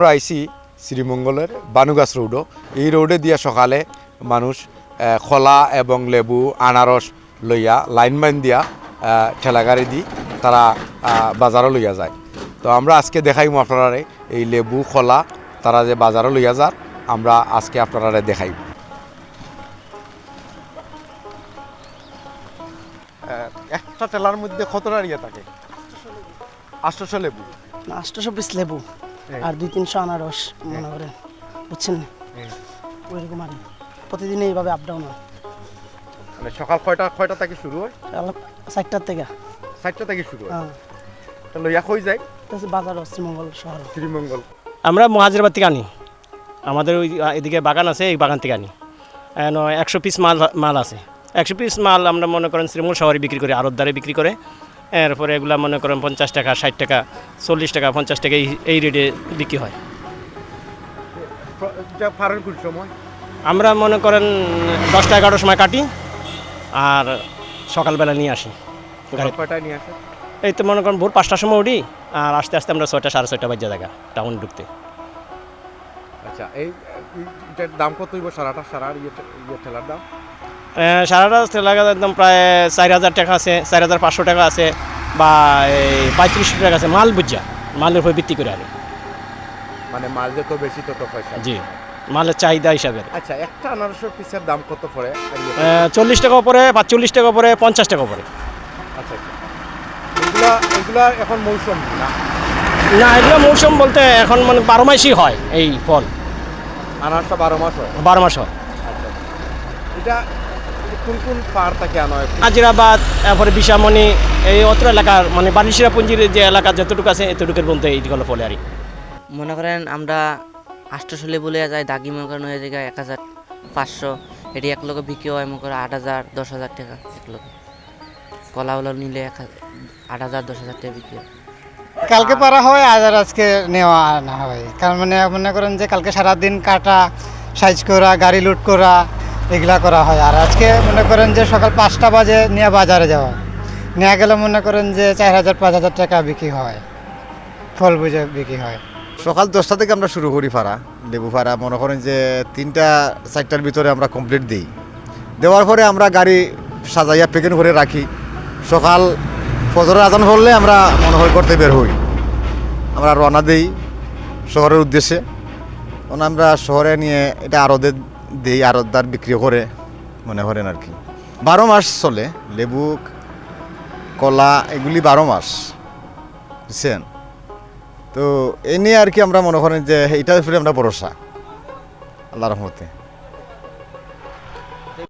আমরা আইসি শ্রীমঙ্গলের বানুগাছ রোডও এই রোডে দিয়া সকালে মানুষ খলা এবং লেবু আনারস লইয়া লাইন বাইন দিয়া আহ, ঠেলা দি তারা বাজারও লইয়া যায়। তো আমরা আজকে দেখাইম আপনারা এই লেবু খোলা তারা যে বাজারও লইয়া যার আমরা আজকে আপনারা দেখাইব। একটা ঠেলার মধ্যে কতটা ইয়ে থাকে? আটশোশো লেবু। আটশোশো পিস লেবু। আর দুই তিনশো আনারস মনে করেন বুঝছেন? না। ওইরকম আর প্রতিদিন এইভাবে আপ ডাউন হয়। মানে সকাল কয়টা কয়টা থেকে শুরু হয়? তাহলে চারটার থেকে। চারটা থেকে শুরু হয়? হ্যাঁ। তো লইয়া কই যায়? বাজার শ্রীমঙ্গল শহর। শ্রীমঙ্গল। আমরা মহাজিরাবাদ থেকে আনি। আমাদের ওই এদিকে বাগান আছে এই বাগান থেকে আনি। একশো পিস মাল মাল আছে। একশো পিস মাল আমরা মনে করেন শ্রীমঙ্গল শহরে বিক্রি করি আড়তদারে বিক্রি করে। এরপরে এগুলা মনে করেন পঞ্চাশ টাকা ষাট টাকা চল্লিশ টাকা পঞ্চাশ টাকা এই এই রেটে বিক্রি হয়। আমরা মনে করেন দশটা এগারোটার সময় কাটি আর সকালবেলা নিয়ে আসি। গাড়ি নিয়ে আসে এই তো মনে করেন ভোর পাঁচটার সময় উঠি আর আস্তে আস্তে আমরা ছয়টা সাড়ে ছয়টা বাজে দেখা টাউন ঢুকতে। আচ্ছা এই দাম কত সারাটা? সারা ইয়ে ইয়ে ঠেলার দাম? সারাটা লাগা একদম প্রায় চার হাজার টাকা আছে চার হাজার পাঁচশো টাকা আছে বা এই পঁয়ত্রিশশো টাকা আছে মাল বুঝা মালের উপর ভিত্তি করে আর। মানে মাল যত বেশি তত পয়সা। জি মালের চাহিদা হিসাবে। আচ্ছা একটা আনারসের পিসের দাম কত পড়ে? চল্লিশ টাকা পরে পাঁচচল্লিশ টাকা পরে পঞ্চাশ টাকা পরে আচ্ছা আচ্ছা। এগুলা এগুলা এখন মৌসুম না? না এগুলো মৌসুম বলতে এখন মানে বারো মাসই হয় এই ফল। আনারসটা বারো মাস হয়? বারো মাস হয়। আচ্ছা এটা এটা কোন কোন পাহাড় থেকে আনা হয়? আজিরাবাদ তারপরে বিশামণি এই অত্র এলাকার মানে বালিশিরা পুঞ্জির যে এলাকা যতটুকু আছে এতটুকুর বলতে এইগুলো ফলে আর। মনে করেন আমরা আষ্টশো লেবু লিয়ে যাই দাগি মনে করেন হয়ে যায় এক হাজার পাঁচশো এটি এক লোকে বিক্রি হয় মনে করেন আট হাজার দশ হাজার টাকা এক লোকে কলাগুলো নিলে এক হাজার আট হাজার দশ হাজার টাকা বিক্রি হয়। কালকে পারা হয় আজ আর আজকে নেওয়া না হয়। কারণ মানে মনে করেন যে কালকে সারাদিন কাটা সাইজ করা গাড়ি লুট করা এগুলা করা হয়। আর আজকে মনে করেন যে সকাল পাঁচটা বাজে নিয়ে বাজারে যাওয়া। নিয়ে গেলে মনে করেন যে চার হাজার, পাঁচ হাজার টাকা বিক্রি হয়। ফল বুঝে বিক্রি হয়। সকাল দশটা থেকে আমরা শুরু করি ফাড়া লেবু ফাড়া মনে করেন যে তিনটা, চারটার ভিতরে আমরা কমপ্লিট দিই। দেওয়ার পরে আমরা গাড়ি সাজাইয়া প্যাকেট করে রাখি। সকাল ফজরের আজান হলে আমরা মনে হয় করতে বের হই। আমরা রওনা দিই শহরের উদ্দেশ্যে। আমরা শহরে নিয়ে এটা আরদে দিই আরতদার বিক্রি করে, মনে করেন আর কি। বারো মাস চলে, লেবু, কলা, এগুলি বারো মাস, বুঝছেন? তো এ নিয়ে আর কি আমরা মনে করেন যে, এইটার উপরে আমরা ভরসা আল্লাহ রহমতে।